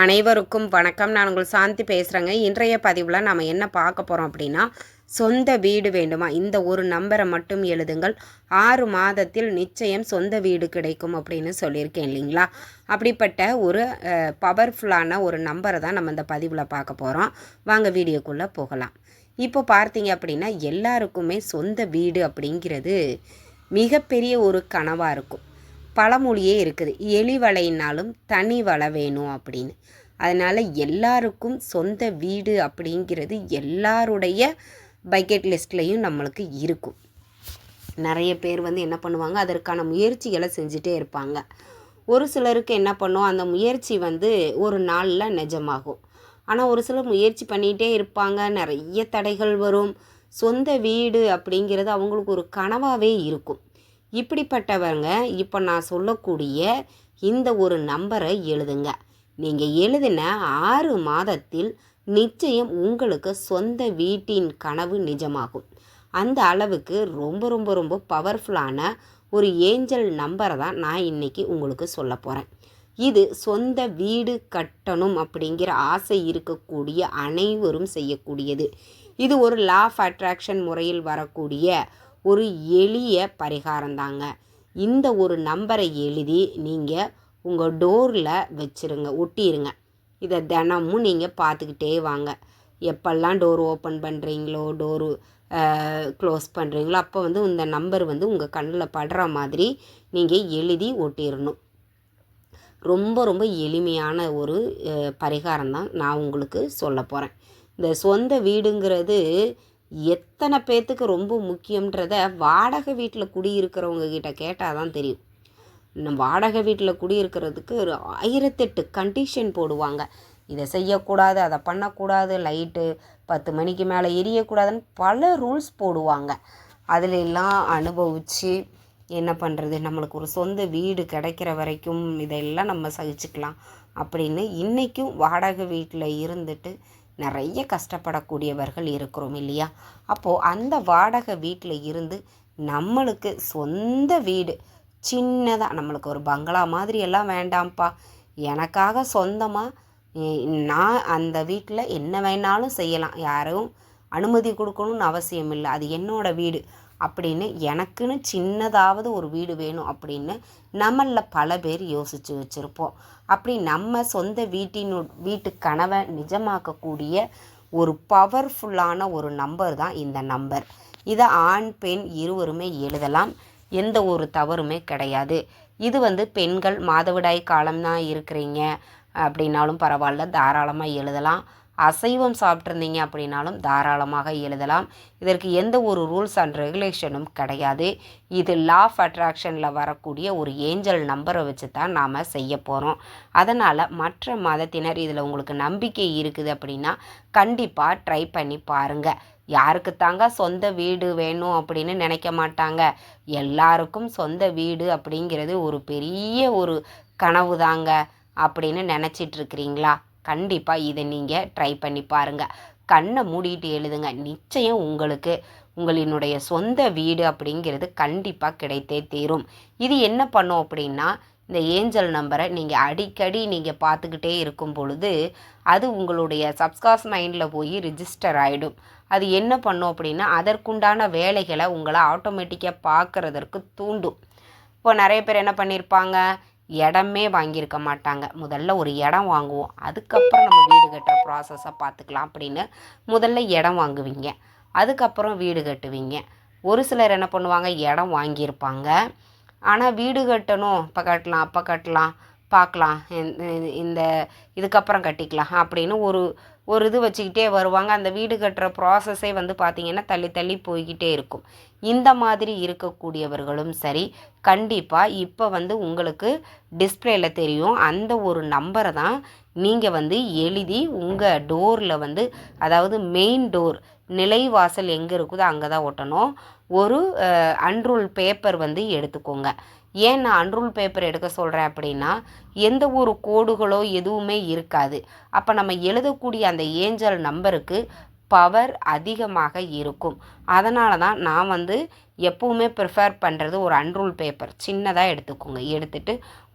அனைவருக்கும் வணக்கம். நான் உங்கள் சாந்தி பேசுகிறேங்க இன்றைய பதிவில் நம்ம என்ன பார்க்க போகிறோம் அப்படின்னா சொந்த வீடு வேண்டுமா? இந்த ஒரு நம்பரை மட்டும் எழுதுங்கள். ஆறு மாதத்தில் நிச்சயம் சொந்த வீடு கிடைக்கும் அப்படின்னு சொல்லியிருக்கேன் இல்லைங்களா? அப்படிப்பட்ட ஒரு பவர்ஃபுல்லான ஒரு நம்பரை தான் நம்ம இந்த பதிவில் பார்க்க போகிறோம் வாங்க வீடியோக்குள்ளே போகலாம். இப்போ பார்த்தீங்க அப்படின்னா எல்லாருக்குமே சொந்த வீடு அப்படிங்கிறது மிகப்பெரிய ஒரு கனவாக இருக்கும். பழமொழியே இருக்குது. எலி வலைனாலும் தனி வலை வேணும் அப்படின்னு. அதனால் எல்லாருக்கும் சொந்த வீடு அப்படிங்கிறது எல்லாருடைய பக்கெட் லிஸ்ட்லேயும் நம்மளுக்கு இருக்கும். நிறைய பேர் வந்து என்ன பண்ணுவாங்க அதற்கான முயற்சிகளை செஞ்சுட்டே இருப்பாங்க. ஒரு சிலருக்கு என்ன பண்ணும் அந்த முயற்சி வந்து ஒரு நாளில் நிஜமாகும். ஆனால் ஒரு சிலர் முயற்சி பண்ணிகிட்டே இருப்பாங்க நிறைய தடைகள் வரும். சொந்த வீடு அப்படிங்கிறது அவங்களுக்கு ஒரு கனவாகவே இருக்கும். இப்படிப்பட்டவங்க இப்போ நான் சொல்லக்கூடிய இந்த ஒரு நம்பரை எழுதுங்க. நீங்கள் எழுதின ஆறு மாதத்தில் நிச்சயம் உங்களுக்கு சொந்த வீட்டின் கனவு நிஜமாகும். அந்த அளவுக்கு ரொம்ப ரொம்ப ரொம்ப பவர்ஃபுல்லான ஒரு ஏஞ்சல் நம்பரை தான் நான் இன்றைக்கி உங்களுக்கு சொல்ல போகிறேன் இது சொந்த வீடு கட்டணும் அப்படிங்கிற ஆசை இருக்கக்கூடிய அனைவரும் செய்யக்கூடியது. இது ஒரு லா ஆஃப் அட்ராக்ஷன் முறையில் வரக்கூடிய ஒரு எளிய பரிகாரம் தாங்க இந்த ஒரு நம்பரை எழுதி நீங்கள் உங்கள் டோரில் வச்சுருங்க ஒட்டிடுங்க இதை தினமும் நீங்கள் பார்த்துக்கிட்டே வாங்க. எப்பெல்லாம் டோர் ஓப்பன் பண்ணுறீங்களோ டோரு க்ளோஸ் பண்ணுறீங்களோ அப்போ வந்து இந்த நம்பர் வந்து உங்கள் கண்ணில் படுற மாதிரி நீங்கள் எழுதி ஒட்டிடணும் ரொம்ப ரொம்ப எளிமையான ஒரு பரிகாரம் தான் நான் உங்களுக்கு சொல்ல போகிறேன் இந்த சொந்த வீடுங்கிறது எத்தனை பேர்த்துக்கு ரொம்ப முக்கியன்றத வாடகை வீட்டில் குடியிருக்கிறவங்க கிட்ட கேட்டால் தான் தெரியும். இன்னும் வாடகை வீட்டில் குடியிருக்கிறதுக்கு ஒரு ஆயிரத்தெட்டு கண்டிஷன் போடுவாங்க. இதை செய்யக்கூடாது அதை பண்ணக்கூடாது லைட்டு பத்து மணிக்கு மேலே எரியக்கூடாதுன்னு பல ரூல்ஸ் போடுவாங்க. அதில் எல்லாம் அனுபவித்து என்ன பண்ணுறது நம்மளுக்கு ஒரு சொந்த வீடு கிடைக்கிற வரைக்கும் இதெல்லாம் நம்ம சகிச்சுக்கலாம் அப்படின்னு இன்றைக்கும் வாடகை வீட்டில் இருந்துட்டு நிறைய கஷ்டப்படக்கூடியவர்கள் இருக்கிறோம் இல்லையா? அப்போது அந்த வாடகை வீட்டில் இருந்து நம்மளுக்கு சொந்த வீடு சின்னதாக நம்மளுக்கு ஒரு பங்களா மாதிரி எல்லாம் வேண்டாம்ப்பா. எனக்காக சொந்தமாக நான் அந்த வீட்டில் என்ன வேணாலும் செய்யலாம். யாரும் அனுமதி கொடுக்கணும்னு அவசியம் இல்லை. அது என்னோடய வீடு. அப்படின்னு எனக்குன்னு சின்னதாவது ஒரு வீடு வேணும் அப்படின்னு நம்மளில் பல பேர் யோசித்து வச்சுருப்போம். அப்படி நம்ம சொந்த வீட்டினு வீட்டு கனவை நிஜமாக்கக்கூடிய ஒரு பவர்ஃபுல்லான ஒரு நம்பர் தான் இந்த நம்பர் இதை ஆண் பெண் இருவருமே எழுதலாம். எந்த ஒரு தவறுமே கிடையாது. இது வந்து பெண்கள் மாதவிடாய் காலம்தான் இருக்கிறீங்க அப்படின்னாலும் பரவாயில்ல தாராளமாக எழுதலாம். அசைவம் சாப்பிட்ருந்தீங்க அப்படின்னாலும் தாராளமாக எழுதலாம். இதற்கு எந்த ஒரு ரூல்ஸ் அண்ட் ரெகுலேஷனும் கிடையாது. இது லா ஆஃப் அட்ராக்ஷனில் வரக்கூடிய ஒரு ஏஞ்சல் நம்பரை வச்சு தான் நாம் செய்ய போகிறோம் அதனால் மற்ற மதத்தினர் இதில் உங்களுக்கு நம்பிக்கை இருக்குது அப்படின்னா கண்டிப்பாக ட்ரை பண்ணி பாருங்கள் யாருக்கு தாங்க சொந்த வீடு வேணும் அப்படின்னு நினைக்க மாட்டாங்க. எல்லாருக்கும் சொந்த வீடு அப்படிங்கிறது ஒரு பெரிய ஒரு கனவு தாங்க அப்படின்னு நினச்சிட்ருக்கிறீங்களா கண்டிப்பாக இதை நீங்கள் ட்ரை பண்ணி பாருங்கள் கண்ணை மூடிட்டு எழுதுங்க. நிச்சயம் உங்களுக்கு உங்களினுடைய சொந்த வீடு அப்படிங்கிறது கண்டிப்பாக கிடைத்தே தீரும். இது என்ன பண்ணும் அப்படின்னா இந்த ஏஞ்சல் நம்பரை நீங்கள் அடிக்கடி நீங்கள் பார்த்துக்கிட்டே இருக்கும் பொழுது அது உங்களுடைய சப்ஸ்காஸ் மைண்டில் போய் ரிஜிஸ்டர் ஆகிடும் அது என்ன பண்ணும் அப்படின்னா அதற்குண்டான வேலைகளை உங்களை ஆட்டோமேட்டிக்காக பார்க்குறதற்கு தூண்டும். இப்போ நிறைய பேர் என்ன பண்ணியிருப்பாங்க இடமே வாங்கியிருக்க மாட்டாங்க. முதல்ல ஒரு இடம் வாங்குவோம். அதுக்கப்புறம் நம்ம வீடு கட்டுற ப்ராசஸை பார்த்துக்கலாம் அப்படின்னு முதல்ல இடம் வாங்குவீங்க. அதுக்கப்புறம் வீடு கட்டுவீங்க. ஒரு சிலர் என்ன பண்ணுவாங்க? இடம் வாங்கியிருப்பாங்க. ஆனால் வீடு கட்டணும். இப்போ கட்டலாம் அப்போ கட்டலாம். பார்க்கலாம் இந்த இதுக்கப்புறம் கட்டிக்கலாம் அப்படின்னு ஒரு ஒரு இது வச்சுக்கிட்டே வருவாங்க. அந்த வீடு கட்டுற ப்ராசஸே வந்து பார்த்திங்கன்னா தள்ளி தள்ளி போய்கிட்டே இருக்கும். இந்த மாதிரி இருக்கக்கூடியவர்களும் சரி கண்டிப்பாக இப்போ வந்து உங்களுக்கு டிஸ்பிளேயில் தெரியும். அந்த ஒரு நம்பரை தான் நீங்கள் வந்து எழுதி உங்கள் டோரில் வந்து அதாவது மெயின் டோர் நிலைவாசல் எங்கே இருக்குதோ அங்கே தான் ஒட்டணும். ஒரு அன்ரூல் பேப்பர் வந்து எடுத்துக்கோங்க. ஏன் நான் அன்ரூல் பேப்பர் எடுக்க சொல்கிறேன் அப்படின்னா எந்த ஒரு கோடுகளோ எதுவுமே இருக்காது. அப்போ நம்ம எழுதக்கூடிய அந்த ஏஞ்சல் நம்பருக்கு பவர் அதிகமாக இருக்கும். அதனால தான் நான் வந்து எப்போவுமே ப்ரிஃபேர் பண்ணுறது ஒரு அன்ரூல் பேப்பர் சின்னதாக எடுத்துக்கோங்க. எடுத்துட்டு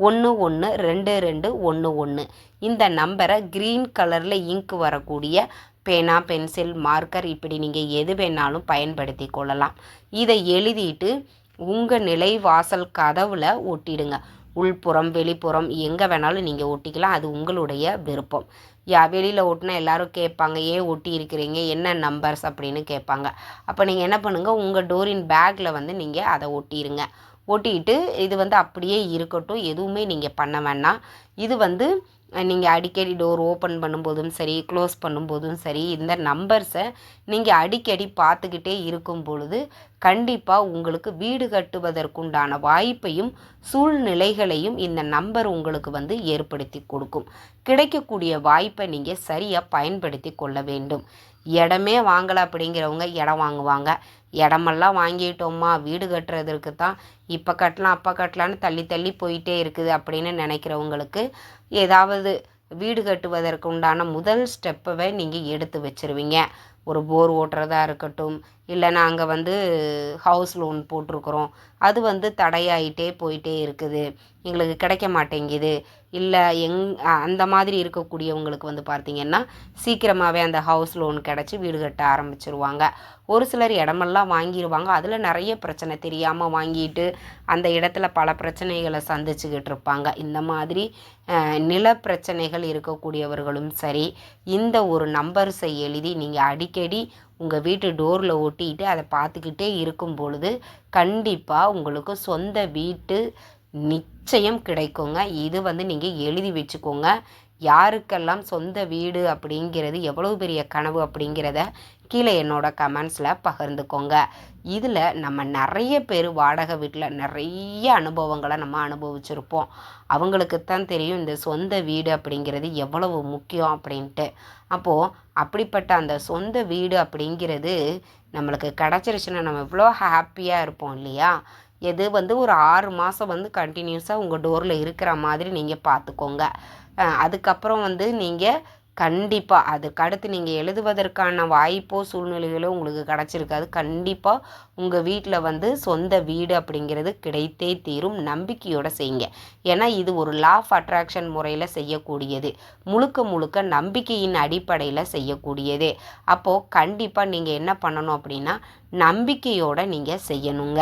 ஒன்று ஒன்று ரெண்டு ரெண்டு ஒன்று ஒன்று இந்த நம்பரை க்ரீன் கலரில் இங்க் வரக்கூடிய பேனா பென்சில் மார்க்கர் இப்படி நீங்கள் எது வேணாலும் பயன்படுத்தி கொள்ளலாம். இதை எழுதிட்டு உங்கள் நிலை வாசல் கதவில் ஒட்டிடுங்க. உள்புறம் வெளிப்புறம் எங்கே வேணாலும் நீங்கள் ஒட்டிக்கலாம். அது உங்களுடைய விருப்பம். யா வெளியில் ஒட்டினா எல்லோரும் கேட்பாங்க ஏன் ஒட்டி இருக்கிறீங்க? என்ன நம்பர்ஸ் அப்படின்னு கேட்பாங்க. அப்போ நீங்கள் என்ன பண்ணுங்கள் உங்கள் டோரின் பேக்கில் வந்து நீங்கள் அதை ஒட்டிடுங்க. ஒட்டிட்டு இது வந்து அப்படியே இருக்கட்டும். எதுவுமே நீங்கள் பண்ண வேண்டாம். இது வந்து நீங்கள் அடிக்கடி டோர் ஓப்பன் பண்ணும்போதும் சரி க்ளோஸ் பண்ணும்போதும் சரி இந்த நம்பர்ஸை நீங்கள் அடிக்கடி பார்த்துக்கிட்டே இருக்கும் பொழுது கண்டிப்பாக உங்களுக்கு வீடு கட்டுவதற்குண்டான வாய்ப்பையும் சூழ்நிலைகளையும் இந்த நம்பர் உங்களுக்கு வந்து ஏற்படுத்தி கொடுக்கும். கிடைக்கக்கூடிய வாய்ப்பை நீங்கள் சரியாக பயன்படுத்தி கொள்ள வேண்டும். இடமே வாங்கலை அப்படிங்கிறவங்க இடம் வாங்குவாங்க. இடமெல்லாம் வாங்கிட்டோம்மா வீடு கட்டுறதுக்கு தான் இப்போ கட்டலாம் அப்போ கட்டலான்னு தள்ளி தள்ளி போயிட்டே இருக்குது அப்படின்னு நினைக்கிறவங்களுக்கு ஏதாவது வீடு கட்டுவதற்கு உண்டான முதல் ஸ்டெப்பவே நீங்கள் எடுத்து வச்சுருவீங்க. ஒரு போர் ஓட்டுறதா இருக்கட்டும் இல்லை நாங்கள் வந்து ஹவுஸ் லோன் போட்டிருக்குறோம். அது வந்து தடையாயிட்டே போயிட்டே இருக்குது. எங்களுக்கு கிடைக்க மாட்டேங்குது. இல்லை எங் அந்த மாதிரி இருக்கக்கூடியவங்களுக்கு வந்து பார்த்திங்கன்னா சீக்கிரமாகவே அந்த ஹவுஸ் லோன் கிடச்சி வீடு கட்ட ஆரம்பிச்சிருவாங்க. ஒரு சிலர் இடமெல்லாம் வாங்கிடுவாங்க அதில் நிறைய பிரச்சனை தெரியாமல் வாங்கிட்டு அந்த இடத்துல பல பிரச்சனைகளை சந்திச்சுக்கிட்டு இருப்பாங்க. இந்த மாதிரி நில பிரச்சனைகள் இருக்கக்கூடியவர்களும் சரி இந்த ஒரு நம்பர்ஸை எழுதி நீங்கள் அடிக்கடி உங்கள் வீட்டு டோரில் ஒட்டிக்கிட்டு அதை பார்த்துக்கிட்டே இருக்கும் பொழுது கண்டிப்பாக உங்களுக்கு சொந்த வீட்டு நிச்சயம் கிடைக்குங்க. இது வந்து நீங்கள் எழுதி வச்சுக்கோங்க. யாருக்கெல்லாம் சொந்த வீடு அப்படிங்கிறது எவ்வளோ பெரிய கனவு அப்படிங்கிறத கீழே என்னோட கமெண்ட்ஸில் பகிர்ந்துக்கோங்க. இதில் நம்ம நிறைய பேர் வாடகை வீட்டில் நிறைய அனுபவங்களை நம்ம அனுபவிச்சிருப்போம். அவங்களுக்கு தான் தெரியும் இந்த சொந்த வீடு அப்படிங்கிறது எவ்வளவு முக்கியம் அப்படின்ட்டு. அப்போது அப்படிப்பட்ட அந்த சொந்த வீடு அப்படிங்கிறது நம்மளுக்கு கிடச்சிருச்சுன்னா நம்ம எவ்வளோ ஹாப்பியாக இருப்போம் இல்லையா? எது வந்து ஒரு ஆறு மாதம் வந்து கண்டினியூஸாக உங்கள் டோரில் இருக்கிற மாதிரி நீங்கள் பார்த்துக்கோங்க. அதுக்கப்புறம் வந்து நீங்கள் கண்டிப்பாக அதுக்கு அடுத்து நீங்கள் எழுதுவதற்கான வாய்ப்போ சூழ்நிலைகளோ உங்களுக்கு கிடச்சிருக்காது. கண்டிப்பாக உங்கள் வீட்டில் வந்து சொந்த வீடு அப்படிங்கிறது கிடைத்தே தீரும். நம்பிக்கையோடு செய்யுங்க. ஏன்னா இது ஒரு லா ஆஃப் அட்ராக்ஷன் முறையில் செய்யக்கூடியது. முழுக்க முழுக்க நம்பிக்கையின் அடிப்படையில் செய்யக்கூடியது. அப்போது கண்டிப்பாக நீங்கள் என்ன பண்ணணும் அப்படின்னா நம்பிக்கையோடு நீங்கள் செய்யணுங்க.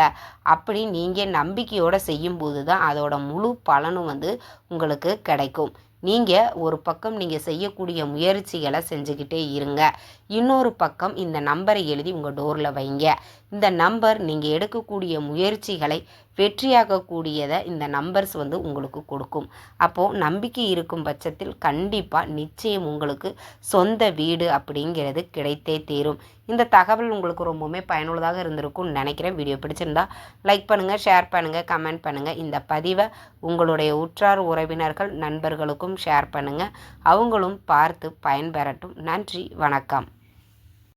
அப்படி நீங்கள் நம்பிக்கையோடு செய்யும்போது தான் அதோட முழு பலனும் வந்து உங்களுக்கு கிடைக்கும். நீங்கள் ஒரு பக்கம் நீங்கள் செய்யக்கூடிய முயற்சிகளை செஞ்சுக்கிட்டே இருங்க. இன்னொரு பக்கம் இந்த நம்பரை எழுதி உங்கள் டோரில் வைங்க. இந்த நம்பர் நீங்கள் எடுக்கக்கூடிய முயற்சிகளை வெற்றியாகக்கூடியதை இந்த நம்பர்ஸ் வந்து உங்களுக்கு கொடுக்கும். அப்போது நம்பிக்கை இருக்கும் பட்சத்தில் கண்டிப்பாக நிச்சயம் உங்களுக்கு சொந்த வீடு அப்படிங்கிறது கிடைத்தே தீரும். இந்த தகவல் உங்களுக்கு ரொம்பவுமே பயனுள்ளதாக இருந்திருக்கும்னு நினைக்கிறேன். வீடியோ பிடிச்சிருந்தா லைக் பண்ணுங்கள் ஷேர் பண்ணுங்கள் கமெண்ட் பண்ணுங்கள் இந்த பதிவை உங்களுடைய உற்றார் உறவினர்கள் நண்பர்களுக்கும் ஷேர் பண்ணுங்கள் அவங்களும் பார்த்து பயன்பெறட்டும். நன்றி வணக்கம்.